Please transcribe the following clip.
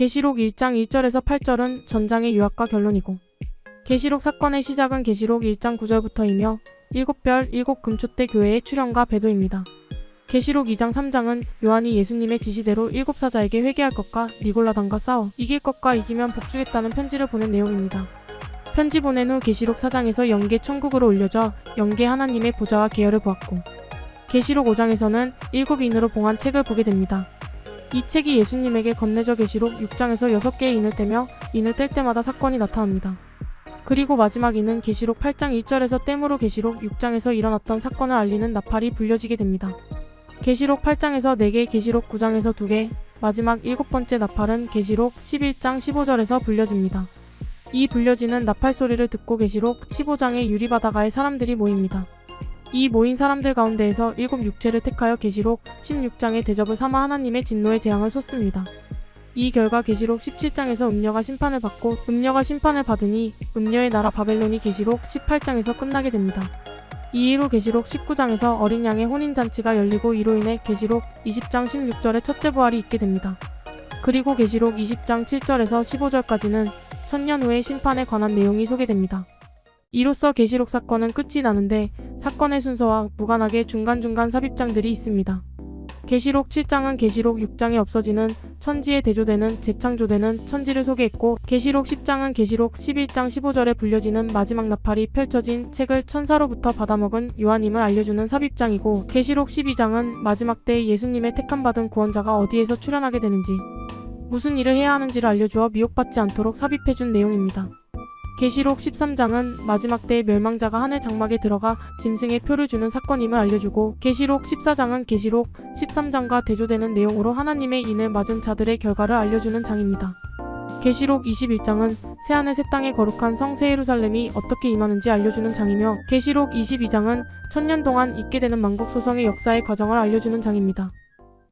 계시록 1장 1절에서 8절은 전장의 요약과 결론이고 계시록 사건의 시작은 계시록 1장 9절부터이며 일곱 별 일곱 금초대 교회의 출현과 배도입니다. 계시록 2장 3장은 요한이 예수님의 지시대로 일곱 사자에게 회개할 것과 니골라당과 싸워 이길 것과 이기면 복주겠다는 편지를 보낸 내용입니다. 편지 보낸 후 계시록 4장에서 영계 천국으로 올려져 영계 하나님의 보좌와 계열을 보았고 계시록 5장에서는 일곱 인으로 봉한 책을 보게 됩니다. 이 책이 예수님에게 건네져 계시록 6장에서 6개의 인을 떼며 인을 뗄 때마다 사건이 나타납니다. 그리고 마지막 인은 계시록 8장 1절에서 땜으로 계시록 6장에서 일어났던 사건을 알리는 나팔이 불려지게 됩니다. 계시록 8장에서 4개, 계시록 9장에서 2개, 마지막 일곱 번째 나팔은 계시록 11장 15절에서 불려집니다. 이 불려지는 나팔 소리를 듣고 계시록 15장의 유리바다가에 사람들이 모입니다. 이 모인 사람들 가운데에서 일곱 육체를 택하여 계시록 16장의 대접을 삼아 하나님의 진노의 재앙을 쏟습니다. 이 결과 계시록 17장에서 음녀가 심판을 받고 음녀가 심판을 받으니 음녀의 나라 바벨론이 계시록 18장에서 끝나게 됩니다. 이후로 계시록 19장에서 어린 양의 혼인 잔치가 열리고 이로 인해 계시록 20장 16절에 첫째 부활이 있게 됩니다. 그리고 계시록 20장 7절에서 15절까지는 천년 후의 심판에 관한 내용이 소개됩니다. 이로써 계시록 사건은 끝이 나는데 사건의 순서와 무관하게 중간중간 삽입장들이 있습니다. 계시록 7장은 계시록 6장에 없어지는 천지에 대조되는 재창조되는 천지를 소개했고 계시록 10장은 계시록 11장 15절에 불려지는 마지막 나팔이 펼쳐진 책을 천사로부터 받아먹은 요한임을 알려주는 삽입장이고 계시록 12장은 마지막 때 예수님의 택함받은 구원자가 어디에서 출현하게 되는지 무슨 일을 해야 하는지를 알려주어 미혹받지 않도록 삽입해준 내용입니다. 계시록 13장은 마지막 때의 멸망자가 하늘 장막에 들어가 짐승의 표를 주는 사건임을 알려주고 계시록 14장은 계시록 13장과 대조되는 내용으로 하나님의 인을 맞은 자들의 결과를 알려주는 장입니다. 계시록 21장은 새하늘 새 땅의 거룩한 성새 예루살렘이 어떻게 임하는지 알려주는 장이며 계시록 22장은 천년 동안 있게 되는 만국 소성의 역사의 과정을 알려주는 장입니다.